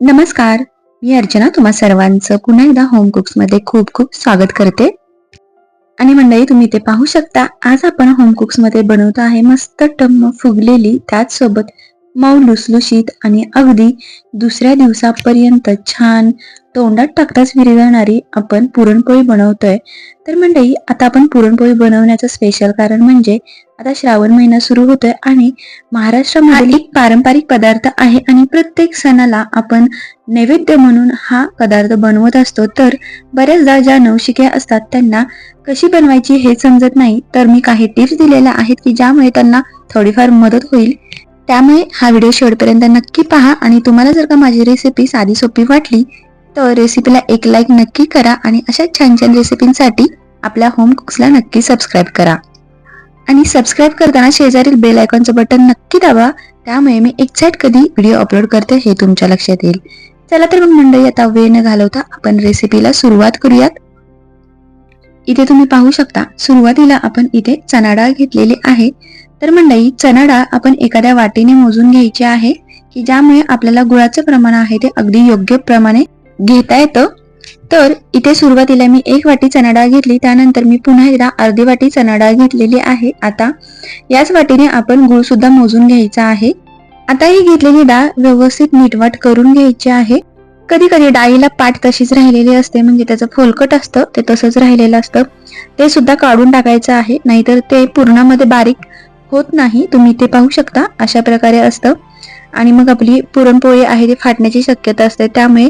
नमस्कार. मी अर्चना तुम्हा सर्वांचं पुन्हा एकदा होम कुक्समध्ये खूप खूप स्वागत करते. आणि मंडळी तुम्ही ते पाहू शकता आज आपण होम कुक्समध्ये बनवतो आहे मस्त टम्म फुगलेली त्याच सोबत मऊ लुसलुशीत आणि अगदी दुसऱ्या दिवसापर्यंत छान तोंडात टाकताच विरघळणारी आपण पुरणपोळी बनवतोय. तर मंडळी आता आपण पुरणपोळी बनवण्याचं स्पेशल कारण म्हणजे आता श्रावण महिना सुरू होतोय आणि महाराष्ट्रामध्ये एक पारंपरिक पदार्थ आहे आणि प्रत्येक सणाला आपण नैवेद्य म्हणून हा पदार्थ बनवत असतो. तर बऱ्याचदा ज्या नवशिक्या असतात त्यांना कशी बनवायची हे समजत नाही. तर मी काही टिप्स दिलेल्या आहेत की ज्यामुळे त्यांना थोडीफार मदत होईल. त्यामुळे हा व्हिडिओ शेवटपर्यंत नक्की पहा आणि तुम्हाला जर का माझी रेसिपी साधी सोपी वाटली तर रेसिपीला एक लाईक नक्की करा आणि अशा छान छान रेसिपींसाठी आपल्या होम कुक्सला नक्की सबस्क्राईब करा. आणि सबस्क्राईब करताना शेजारील बेल आयकॉनचं बटन नक्की दाबा त्यामुळे मी एक्झॅक्ट कधी व्हिडिओ अपलोड करते हे तुमच्या लक्षात येईल. चला तर मग मंडळी आता वेळ न घालवता आपण रेसिपीला सुरुवात करूयात. इथे तुम्ही पाहू शकता सुरुवातीला आपण इथे चणा डाळ घेतलेली आहे. तर मंडळी चणा डाळ आपण एखाद्या वाटीने मोजून घ्यायची आहे की ज्यामुळे आपल्याला गुळाचं प्रमाण आहे ते अगदी योग्य प्रमाणे घेता येतं. तर इथे सुरुवातीला मी एक वाटी चणा डाळ घेतली त्यानंतर मी पुन्हा एकदा अर्धी वाटी चणा डाळ घेतलेली आहे. आता याच वाटीने आपण गुळ सुद्धा मोजून घ्यायचा आहे. आता ही घेतलेली डाळ व्यवस्थित नीटवाट करून घ्यायची आहे. कधी कधी डाळीला पाठ तशीच राहिलेली असते म्हणजे त्याचं फोलकट असतं ते तसंच राहिलेलं असतं. ते सुद्धा काढून टाकायचं आहे नाहीतर ते पूर्णामध्ये बारीक होत नाही तुम्ही ते पाहू शकता. अशा प्रकारे असतं. आणि मग आपली पुरणपोळी आहे ती फाटण्याची शक्यता असते. त्यामुळे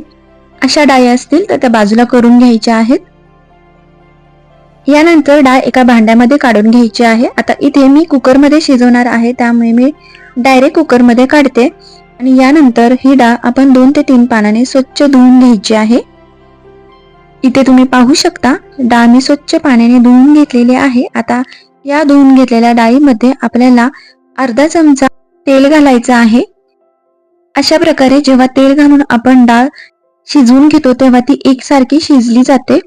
अशा डाया असतील तर त्या बाजूला करून घ्यायच्या आहेत. यानंतर डाळ एका भांड्यामध्ये काढून घ्यायची आहे. आता इथे मी कुकरमध्ये शिजवणार आहे. त्यामुळे मी डायरेक्ट कुकरमध्ये काढते. आणि यानंतर ही डाळ आपण दोन ते तीन पानाने स्वच्छ धुवून घ्यायची आहे. इथे तुम्ही पाहू शकता डाळ मी स्वच्छ पाण्याने धुवून घेतलेली आहे. आता या धुवून घेतलेल्या डाळीमध्ये आपल्याला अर्धा चमचा तेल घालायचं आहे. अशा प्रकारे जेव्हा तेल घालून आपण डाळ शिजवून घेतो तेव्हा ती एकसारखी शिजली जाते.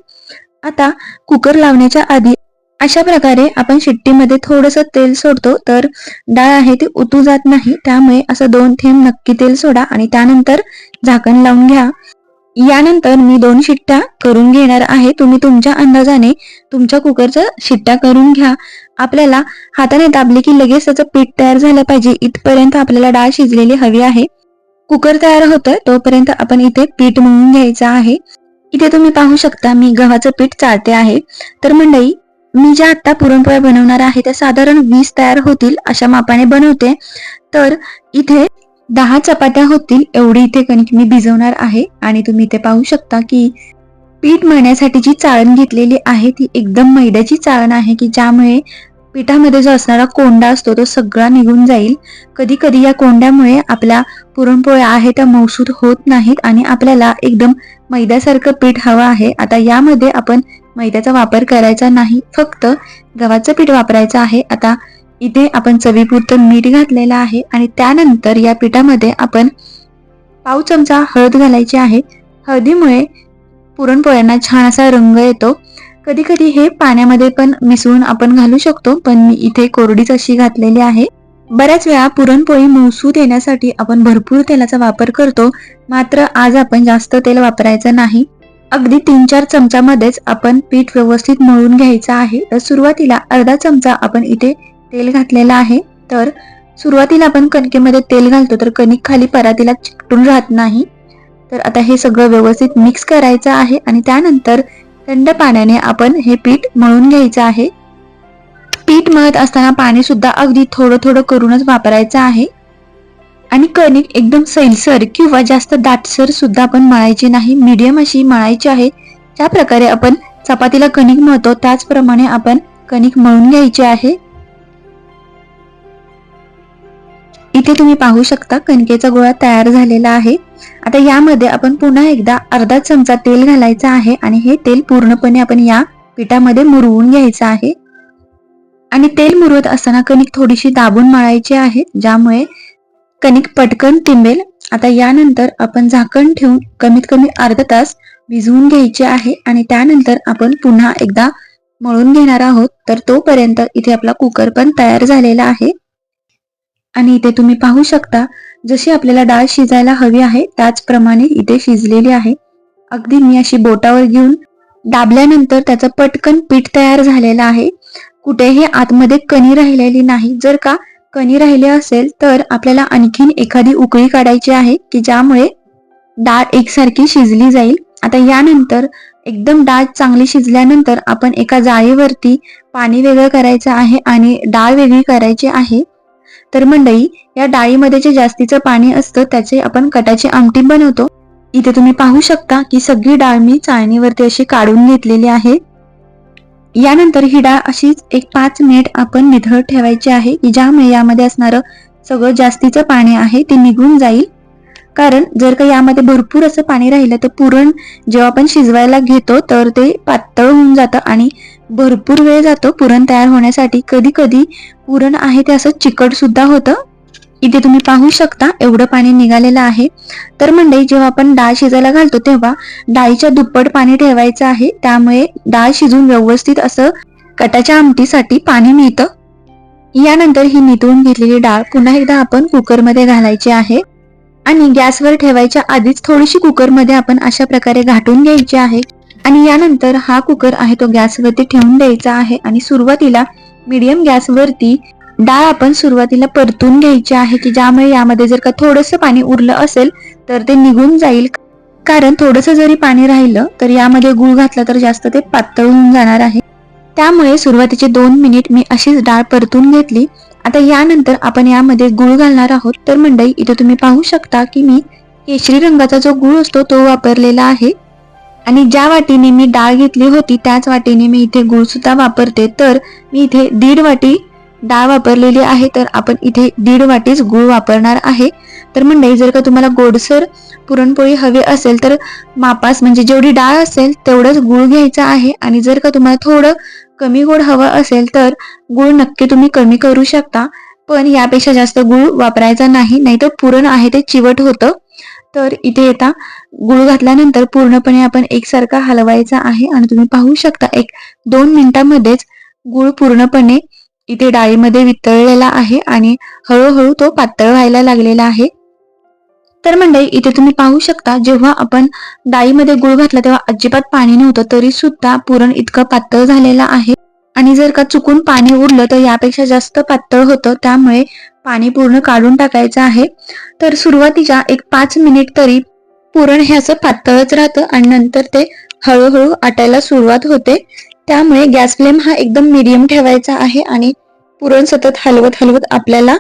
आता कुकर लावण्याच्या आधी अशा प्रकारे आपण शिट्टीमध्ये थोडस तेल सोडतो तर डाळ आहे ती उतू जात नाही त्यामुळे असं दोन थेंब नक्की तेल सोडा आणि त्यानंतर झाकण लावून घ्या. यानंतर मी दोन शिट्ट्या करून घेणार आहे तुम्ही तुमच्या अंदाजाने तुमच्या कुकरचा शिट्ट्या करून घ्या. आपल्याला हाताने दाबले की लगेच त्याचं पीठ तयार झालं पाहिजे. इथपर्यंत आपल्याला डाळ शिजलेली हवी आहे. कुकर तयार होतोय तोपर्यंत आपण इथे पीठ मळून घ्यायचं आहे. इथे तुम्ही पाहू शकता मी गव्हाचं पीठ चालते आहे. तर मंडई मी ज्या आता पुरणपोळ्या बनवणार आहे त्या साधारण वीस तयार होतील अशा मापाने बनवते. तर इथे दहा चपात्या होतील एवढी इथे कणिक मी भिजवणार आहे. आणि तुम्ही इथे पाहू शकता की पीठ मळण्यासाठी जी चाळण घेतलेली आहे ती एकदम मैद्याची चाळण आहे की ज्यामुळे पिठामध्ये जो असणारा कोंडा असतो तो सगळा निघून जाईल. कधी कधी या कोंड्यामुळे आपल्या पुरणपोळ्या आहे त्या मौसूद होत नाहीत आणि आपल्याला एकदम मैद्यासारखं पीठ हवं आहे. आता यामध्ये आपण मैद्याचा वापर करायचा नाही फक्त गव्हाचं पीठ वापरायचं आहे. आता इथे आपण चवीपुरतं मीठ घातलेलं आहे आणि त्यानंतर या पिठामध्ये आपण पाव चमचा हळद घालायची आहे. हळदीमुळे पुरणपोळ्यांना छान असा रंग येतो. कधी कधी हे पाण्यामध्ये पण मिसळून आपण घालू शकतो पण मी इथे कोरडीच अशी घातलेली आहे. बऱ्याच वेळा पुरणपोळी मौसूद येण्यासाठी आपण भरपूर तेलाचा वापर करतो मात्र आज आपण जास्त तेल वापरायचं नाही. अगदी तीन चार चमच्यामध्येच आपण पीठ व्यवस्थित मळून घ्यायचं आहे. तर सुरुवातीला अर्धा चमचा आपण इथे तेल घातलेला आहे. तर सुरुवातीला आपण कणकेमध्ये तेल घालतो तर कणिक खाली परातीला चिकटून राहत नाही. तर आता हे सगळं व्यवस्थित मिक्स करायचं आहे आणि त्यानंतर थंड पाण्याने आपण हे पीठ मळून घ्यायचं आहे. पीठ मळत असताना पाणी सुद्धा अगदी थोडं थोडं करूनच वापरायचं आहे. आणि कणिक एकदम सैलसर किंवा जास्त दाटसर सुद्धा आपण मळायची नाही मीडियम अशी मळायची आहे. ज्या प्रकारे आपण चपातीला कणिक मळतो त्याचप्रमाणे आपण कणिक मळून घ्यायची आहे. इथे तुम्ही पाहू शकता कणकेचा गोळा तयार झालेला आहे. आता यामध्ये आपण पुन्हा एकदा अर्धा चमचा तेल घालायचं आहे आणि हे तेल पूर्णपणे आपण या पिठामध्ये मुरवून घ्यायचं आहे. आणि तेल मुरवत असताना कणिक थोडीशी दाबून मळायची आहे ज्यामुळे कणिक पटकन तिंबेल. आता यानंतर आपण झाकण ठेवून कमीत कमी अर्धा तास भिजवून घ्यायचे आहे आणि त्यानंतर आपण पुन्हा एकदा मळून घेणार आहोत. तर तोपर्यंत इथे आपला कुकर पण तयार झालेला आहे. आणि इथे तुम्ही पाहू शकता जशी आपल्याला डाळ शिजायला हवी आहे त्याचप्रमाणे इथे शिजलेली आहे. अगदी मी अशी बोटावर घेऊन दाबल्यानंतर त्याचं पटकन पीठ तयार झालेलं आहे. कुठेही आतमध्ये कणी राहिलेली नाही. जर का कणी राहिले असेल तर आपल्याला आणखीन एखादी उकळी काढायची आहे की ज्यामुळे डाळ एकसारखी शिजली जाईल. आता यानंतर एकदम डाळ चांगली शिजल्यानंतर आपण एका जाळीवरती पाणी वेगळं करायचं आहे आणि डाळ वेगळी करायची आहे. तर मंडई या डाळीमध्ये जे जास्तीचं पाणी असतं त्याचे आपण कटाची आमटी बनवतो. इथे तुम्ही पाहू शकता की सगळी डाळ मी चाळणीवरती अशी काढून घेतलेली आहे. यानंतर ही डाळ अशीच एक पाच मिनिट आपण निधळ ठेवायची आहे की ज्यामुळे यामध्ये असणारं सगळं जास्तीचं पाणी आहे ते निघून जाईल. कारण जर का यामध्ये भरपूर असं पाणी राहिलं तर पुरण जेव्हा आपण शिजवायला घेतो तर ते पातळ होऊन जातं आणि भरपूर वेळ जातो पुरण तयार होण्यासाठी. कधी कधी पुरण आहे ते असं चिकट सुद्धा होतं. इथे तुम्ही पाहू शकता एवढं पाणी निघालेलं आहे. तर म्हणजे जेव्हा आपण डाळ शिजायला घालतो तेव्हा डाळीच्या दुप्पट पाणी ठेवायचं आहे. त्यामुळे डाळ शिजून व्यवस्थित असं कटाच्या आमटीसाठी पाणी मिळतं. यानंतर ही नितळून घेतलेली डाळ पुन्हा एकदा आपण कुकरमध्ये घालायची आहे. आणि गॅसवर ठेवायच्या आधीच थोडीशी कुकरमध्ये आपण अशा प्रकारे घाटून घ्यायची आहे. आणि यानंतर हा कुकर आहे तो गॅसवरती ठेवून द्यायचा आहे आणि सुरुवातीला मीडियम गॅसवरती डाळ आपण सुरुवातीला परतून घ्यायची आहे की ज्यामुळे यामध्ये जर का थोडंसं पाणी उरलं असेल तर ते निघून जाईल. कारण थोडंसं जरी पाणी राहिलं तर यामध्ये गुळ घातला तर जास्त ते पातळ होऊन जाणार आहे. त्यामुळे सुरुवातीचे दोन मिनिट मी अशीच डाळ परतून घेतली. आता यानंतर आपण यामध्ये गुळ घालणार आहोत. तर मंडळी इथे तुम्ही पाहू शकता की मी केशरी रंगाचा जो गुळ असतो तो वापरलेला आहे. आणि ज्या वाटीने मी डाळ घेतली होती त्याच वाटीने मी इथे गुळ सुद्धा वापरते. तर मी इथे दीड वाटी डाळ वापरलेली आहे. तर आपण इथे दीड वाटीच गुळ वापरणार आहे. तर मंडळी जर का तुम्हाला गोडसर पुरणपोळी हवी असेल तर मापास म्हणजे जेवढी डाळ असेल तेवढंच गुळ घ्यायचं आहे. आणि जर का तुम्हाला थोडं कमी गोड हवं असेल तर गुळ नक्की तुम्ही कमी करू शकता. पण यापेक्षा जास्त गुळ वापरायचा नाही नाहीतर पुरण आहे ते चिवट होतं. तर इथे येता गुळ घातल्यानंतर पूर्णपणे आपण एकसारखा हलवायचा आहे आणि तुम्ही पाहू शकता एक दोन मिनिटांमध्येच गुळ पूर्णपणे इथे डाळीमध्ये वितळलेला आहे आणि हळूहळू तो पातळ व्हायला लागलेला आहे. तर मंडळी इथे तुम्ही पाहू शकता जेव्हा आपण डाळीमध्ये गुळ घातला तेव्हा अजिबात पाणी नव्हतं तरी सुद्धा पुरण इतकं पातळ झालेलं आहे. आणि जर का चुकून पाणी उरलं तर यापेक्षा जास्त पातळ होतं त्यामुळे पाणी पूर्ण काढून टाकायचं आहे. तर सुरुवातीच्या एक पाच मिनिट तरी पुरण हे असं पातळच राहतं आणि नंतर ते हळूहळू आटायला सुरुवात होते. त्यामुळे गॅस फ्लेम हा एकदम मिडियम ठेवायचा आहे आणि पुरण सतत हलवत हलवत आपल्याला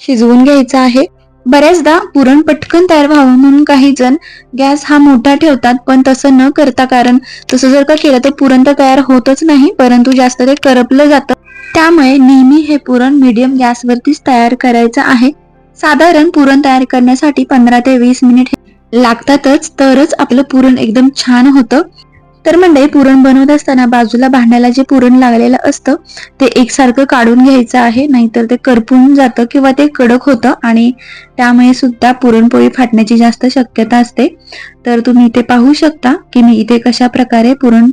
शिजवून घ्यायचं आहे. बऱ्याचदा पुरण पटकन तयार व्हावं म्हणून काही जण गॅस हा मोठा ठेवतात पण तसं न करता कारण तसं जर का केलं तर पुरण तर तयार होतच नाही परंतु जास्त ते करपलं जातं. त्यामुळे नेहमी हे पुरण मीडियम गॅसवरतीच तयार करायचं आहे. साधारण पुरण तयार करण्यासाठी पंधरा ते वीस मिनिट लागतातच तरच आपलं पुरण एकदम छान होतं. तर म्हणजे पुरण बनवत असताना बाजूला भांड्याला जे पुरण लागलेलं असतं ते एकसारखं काढून घ्यायचं आहे. नाहीतर ते करपून जातं किंवा ते कडक होतं आणि त्यामुळे सुद्धा पुरणपोळी फाटण्याची जास्त शक्यता असते. तर तुम्ही इथे पाहू शकता की मी इथे कशा प्रकारे पुरण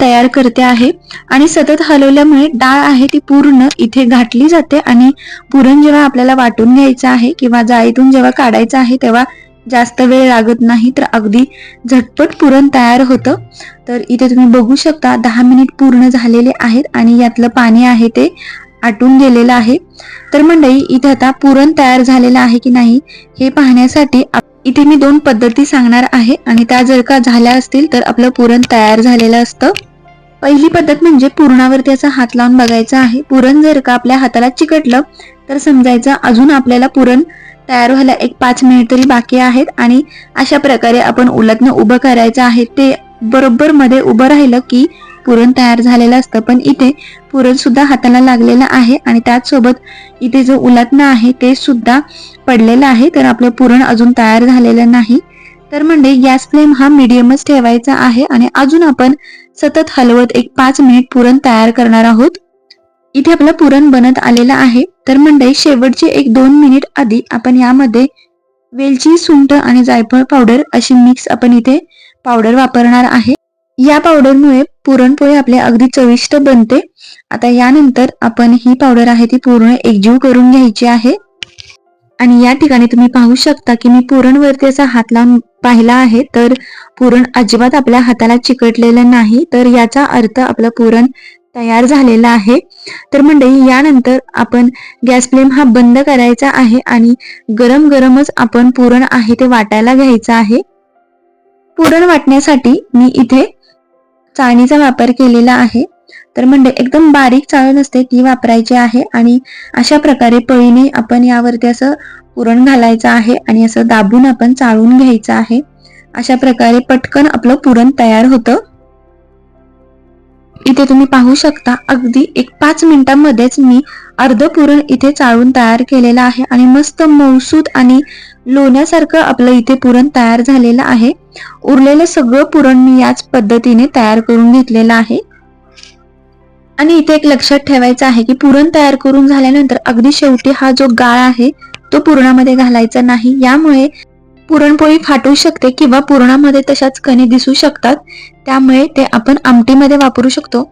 तयार करते आहे. आणि सतत हलवल्यामुळे डाळ आहे ती पूर्ण इथे घातली जाते आणि पुरण जेव्हा आपल्याला वाटून घ्यायचं आहे किंवा जाळीतून जेव्हा काढायचं आहे तेव्हा जास्त वेळ लागत नाही तर अगदी झटपट पुरण तयार होतं. तर इथे तुम्ही बघू शकता दहा मिनिट पूर्ण झालेले आहेत आणि यातलं पाणी आहे ते आटून गेलेलं आहे. तर मंडळी इथे आता पुरण तयार झालेलं आहे की नाही हे पाहण्यासाठी इथे मी दोन पद्धती सांगणार आहे आणि त्या जर का झाल्या असतील तर आपलं पुरण तयार झालेलं असतं. पहिली पद्धत म्हणजे पुरणावरती असा हात लावून बघायचं आहे. पुरण जर का आपल्या हाताला चिकटलं तर समजायचं अजून आपल्याला पुरण तयार व्हायला एक पाच मिनिट तरी बाकी आहेत आणि अशा प्रकारे आपण उलटनं उभं करायचं आहे. ते बरोबर मध्ये उभं राहिलं की पुरण तयार झालेलं असतं. पण इथे पुरण सुद्धा हाताला लागलेलं आहे आणि त्याचसोबत इथे जो उलटणं आहे ते सुद्धा पडलेलं आहे. तर आपलं पुरण अजून तयार झालेलं नाही. तर म्हणजे गॅस फ्लेम हा मिडियमच ठेवायचा आहे आणि अजून आपण सतत हलवत एक पाच मिनिट पुरण तयार करणार आहोत. इथे आपलं पुरण बनत आलेलं आहे. तर मंडळी शेवटचे एक दोन मिनिट आधी आपण यामध्ये वेलची सुंठ आणि जायफळ पावडर अशी मिक्स आपण इथे पावडर वापरणार आहे. या पावडरमुळे पुरणपोळी आपले अगदी चविष्ट बनते. आता यानंतर आपण ही पावडर आहे ती पूर्ण एकजीव करून घ्यायची आहे. आणि या ठिकाणी तुम्ही पाहू शकता की मी पुरणवरती असा हात लावून पाहिला आहे. तर पुरण अजिबात आपल्या हाताला चिकटलेलं नाही. तर याचा अर्थ आपलं पुरण तयार झालेला आहे. तर मंडळी यानंतर आपण गॅस फ्लेम हा बंद करायचा आहे आणि गरम गरमच आपण पुरण आहे ते वाटायला घ्यायचं आहे. पुरण वाटण्यासाठी मी इथे चाळणीचा वापर केलेला आहे. तर म्हणजे एकदम बारीक चाळण असते ती वापरायची आहे आणि अशा प्रकारे पळीने आपण यावरती असं पुरण घालायचं आहे आणि असं दाबून आपण चाळून घ्यायचं आहे. अशा प्रकारे पटकन आपलं पुरण तयार होतं. इथे तुम्ही पाहू शकता अगदी एक पाच मिनिटांमध्येच मी अर्ध पुरण इथे चाळून तयार केलेलं आहे आणि मस्त मौसूद आणि लोण्यासारखं आपलं इथे पुरण तयार झालेलं आहे. उरलेलं सगळं पुरण मी याच पद्धतीने तयार करून घेतलेलं आहे. आणि इथे एक लक्षात ठेवायचं आहे की पुरण तयार करून झाल्यानंतर अगदी शेवटी हा जो गाळ आहे तो पुरणामध्ये घालायचा नाही. यामुळे पुरणपोळी फाटू शकते किंवा पुरणामध्ये तशाच कणी दिसू शकतात त्यामुळे ते आपण आमटीमध्ये वापरू शकतो.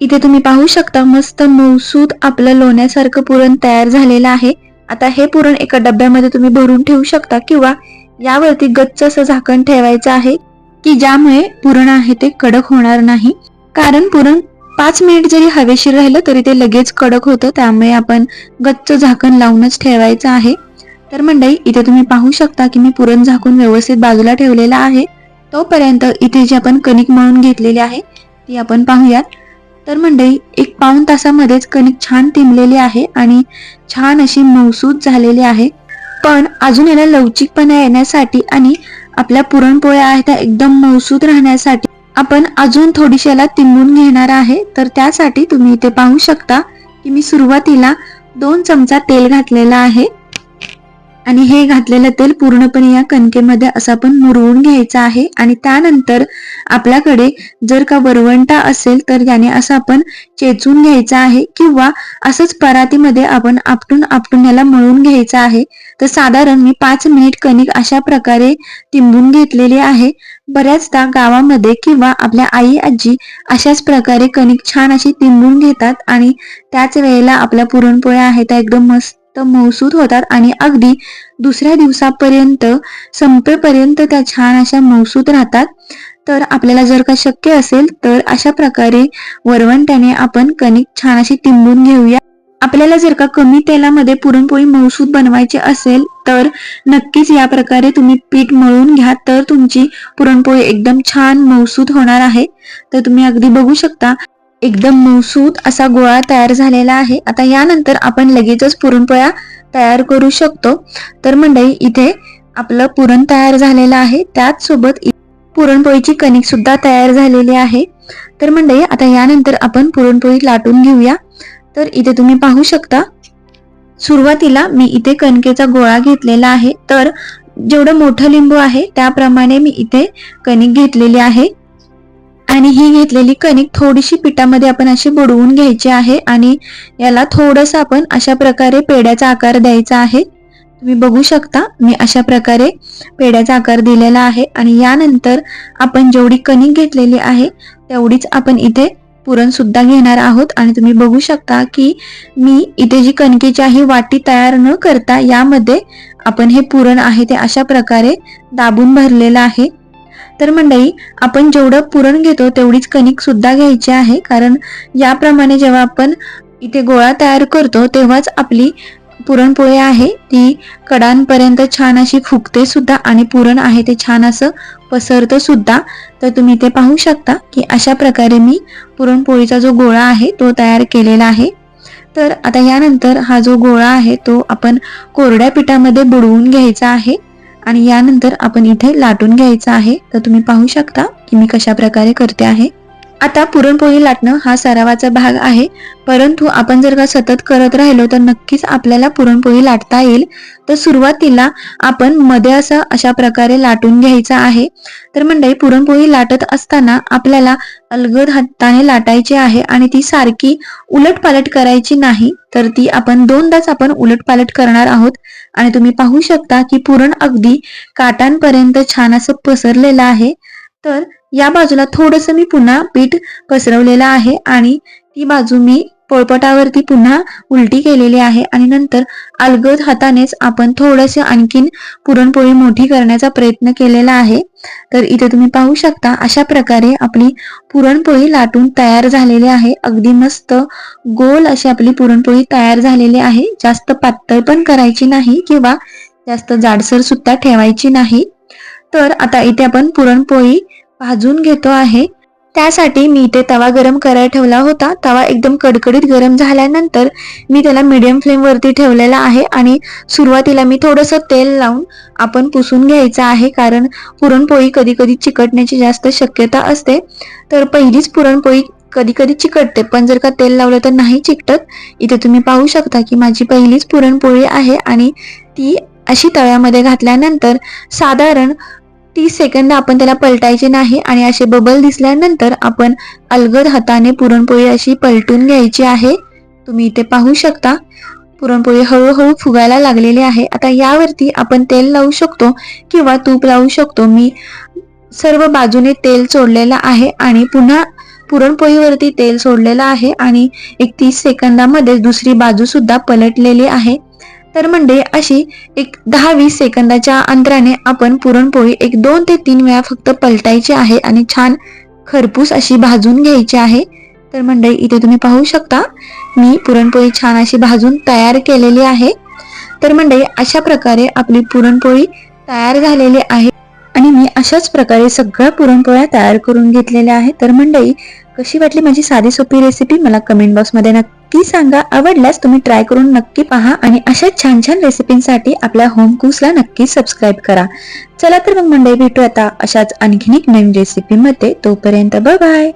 इथे तुम्ही पाहू शकता मस्त मौसूद आपलं लोण्यासारखं पुरण तयार झालेलं आहे. आता हे पुरण एका डब्यामध्ये तुम्ही भरून ठेवू शकता किंवा यावरती गच्च असं झाकण ठेवायचं आहे की ज्यामुळे पुरण आहे ते कडक होणार नाही. कारण पुरण पाच मिनिट जरी हवेशीर राहिलं तरी ते लगेच कडक होतं त्यामुळे आपण गच्च झाकण लावूनच ठेवायचं आहे. तर मंडई इथे तुम्ही पाहू शकता की मी पुरण झाकून व्यवस्थित बाजूला ठेवलेला आहे. तोपर्यंत इथे जी आपण कणिक मळून घेतलेली आहे ती आपण पाहूयात. तर मंडळी एक पाऊन तासामध्येच कणिक छान तिंबलेली आहे आणि छान अशी मौसूद झालेली आहे. पण अजून याला लवचिकपणा येण्यासाठी आणि आपल्या पुरणपोळ्या आहेत त्या एकदम मौसूद राहण्यासाठी आपण अजून थोडीशी याला तिंबून घेणार आहे. तर त्यासाठी तुम्ही इथे पाहू शकता की मी सुरुवातीला दोन चमचा तेल घातलेला आहे. आणि हे घातलेलं तेल पूर्णपणे या कणकेमध्ये असं आपण मुरवून घ्यायचं आहे. आणि त्यानंतर आपल्याकडे जर का वरवंटा असेल तर याने असं आपण चेचून घ्यायचं आहे किंवा असंच परातीमध्ये आपण आपटून आपटून याला मळून घ्यायचं आहे. तर साधारण मी पाच मिनिट कणिक अशा प्रकारे तिंबून घेतलेली आहे. बऱ्याचदा गावामध्ये किंवा आपल्या आई आजी अशाच प्रकारे कणिक छान अशी तिंबून घेतात आणि त्याच वेळेला आपल्या पुरणपोळ्या आहेत त्या एकदम मस्त मौसूद होतात आणि अगदी दुसऱ्या दिवसापर्यंत संपेपर्यंत त्या छान अशा मौसूद राहतात. तर आपल्याला जर का शक्य असेल तर अशा प्रकारे वरवंट्याने आपण कणिक छान अशी तिंबून घेऊया. आपल्याला जर का कमी तेलामध्ये पुरणपोळी मौसूद बनवायची असेल तर नक्कीच या प्रकारे तुम्ही पीठ मळून घ्या. तर तुमची पुरणपोळी एकदम छान मौसूद होणार आहे. तर तुम्ही अगदी बघू शकता एकदम मौसूद असा गोळा तयार झालेला आहे. आता यानंतर आपण लगेचच पुरणपोळ्या तयार करू शकतो. तर मंडळी इथे आपलं पुरण तयार झालेलं आहे. त्याचसोबत पुरणपोळीची कणिक सुद्धा तयार झालेली आहे. तर मंडळी आता यानंतर आपण पुरणपोळी लाटून घेऊया. तर इथे तुम्ही पाहू शकता सुरुवातीला मी इथे कणकेचा गोळा घेतलेला आहे. तर जेवढं मोठं लिंबू आहे त्याप्रमाणे मी इथे कणिक घेतलेली आहे. आणि ही घेतलेली कणिक थोडीशी पिठामध्ये आपण अशी बुडवून घ्यायची आहे आणि याला थोडस आपण अशा प्रकारे पेड्याचा आकार द्यायचा आहे. तुम्ही बघू शकता मी अशा प्रकारे पेड्याचा आकार दिलेला आहे आणि यानंतर आपण जेवढी कणिक घेतलेली आहे तेवढीच आपण इथे पुरण सुद्धा घेणार आहोत. आणि तुम्ही बघू शकता की मी इथे जी कणकेची आहे वाटी तयार न करता यामध्ये आपण हे पुरण आहे ते अशा प्रकारे दाबून भरलेलं आहे. तर मंडळी आपण जेवढं पुरण घेतो तेवढीच कणिक सुद्धा घ्यायची आहे. कारण याप्रमाणे जेव्हा आपण इथे गोळा तयार करतो तेव्हाच आपली पुरणपोळी आहे. ती कडांपर्यंत छान अशी फुगते सुद्धा आणि पुरण आहे ते छान असं पसरतं सुद्धा. तर तुम्ही ते पाहू शकता की अशा प्रकारे मी पुरणपोळीचा जो गोळा आहे तो तयार केलेला आहे. तर आता यानंतर हा जो गोळा आहे तो आपण कोरड्या पिठामध्ये बुडवून घ्यायचा आहे. आणि यानंतर आपण इथे लाटून घ्यायचं आहे. तर तुम्ही पाहू शकता की मी कशा प्रकारे करते आहे. आता पुरणपोळी लाटणं हा सरावाचा भाग आहे. परंतु आपण जर का सतत करत राहिलो तर नक्कीच आपल्याला पुरणपोळी लाटता येईल. तर सुरुवातीला आपण मध्ये असं अशा प्रकारे लाटून घ्यायचं आहे. तर मंडळी पुरणपोळी लाटत असताना आपल्याला अलगद हाताने लाटायची आहे आणि ती सारखी उलटपालट करायची नाही. तर ती आपण दोनदाच आपण उलटपालट करणार आहोत. आणि तुम्ही पाहू शकता की पुरण अगदी काटांपर्यंत छान असं पसरलेलं आहे. तर या बाजूला थोडस मी पुन्हा पीठ पसरवलेलं आहे आणि ती बाजू मी पोळपटावरती पुन्हा उलटी केलेली आहे आणि नंतर अलगद हातानेच आपण थोडंसं आणखीन पुरणपोळी मोठी करण्याचा प्रयत्न केलेला आहे. तर इथे तुम्ही पाहू शकता अशा प्रकारे आपली पुरणपोळी लाटून तयार झालेली आहे. अगदी मस्त गोल अशी आपली पुरणपोळी तयार झालेली आहे. जास्त पातळ पण करायची नाही किंवा जास्त जाडसर सुद्धा ठेवायची नाही. तर आता इथे आपण पुरणपोळी भाजून घेतो आहे. त्यासाठी मी इथे तवा गरम करायला ठेवला होता. तवा एकदम कडकडीत गरम झाल्यानंतर मी त्याला मीडियम फ्लेमवरती ठेवलेला आहे आणि सुरुवातीला मी थोडंसं तेल लावून आपण पुसून घ्यायचं आहे कारण पुरणपोळी कधी कधी चिकटण्याची जास्त शक्यता असते. तर पहिलीच पुरणपोळी कधी कधी चिकटते पण जर का तेल लावलं तर नाही चिकटत. इथे तुम्ही पाहू शकता की माझी पहिलीच पुरणपोळी आहे आणि ती अशी तव्यामध्ये घातल्यानंतर साधारण तीस सेकंद आपण त्याला पलटायचे नाही आणि असे बबल दिसल्यानंतर आपण अलगद हाताने पुरणपोळी अशी पलटून घ्यायची आहे. तुम्ही इथे पाहू शकता. पुरणपोळी हळूहळू फुगायला लागलेली आहे. आता यावरती आपण तेल लावू शकतो किंवा तूप लावू शकतो. मी सर्व बाजूने तेल सोडलेलं आहे आणि पुन्हा पुरणपोळीवरती तेल सोडलेलं आहे आणि एक तीस सेकंदामध्ये दुसरी बाजू सुद्धा पलटलेली आहे. तर म्हणजे अशी एक दहा वीस सेकंदाच्या अंतराने आपण पुरणपोळी एक दोन ते तीन वेळा फक्त पलटायची आहे आणि छान खरपूस अशी भाजून घ्यायची आहे. तर मंडळी इथे तुम्ही पाहू शकता मी पुरणपोळी छान अशी भाजून तयार केलेली आहे. तर मंडळी अशा प्रकारे आपली पुरणपोळी तयार झालेली आहे आणि मी अशाच प्रकारे सगळ्या पुरणपोळ्या तयार करून घेतलेल्या आहेत. तर मंडळी कशी वाटली माझी साधी सोपी रेसिपी मला कमेंट बॉक्समध्ये नक्की सांगा. आवडल्यास तुम्ही ट्राय करून नक्की पहा आणि अशा छान छान रेसिपींसाठी आपल्या होम कुसला नक्की सबस्क्राईब करा. चला तर मग मंडळी भेटू आता अशाच आणखीन एक नवीन रेसिपीमध्ये तोपर्यंत बाय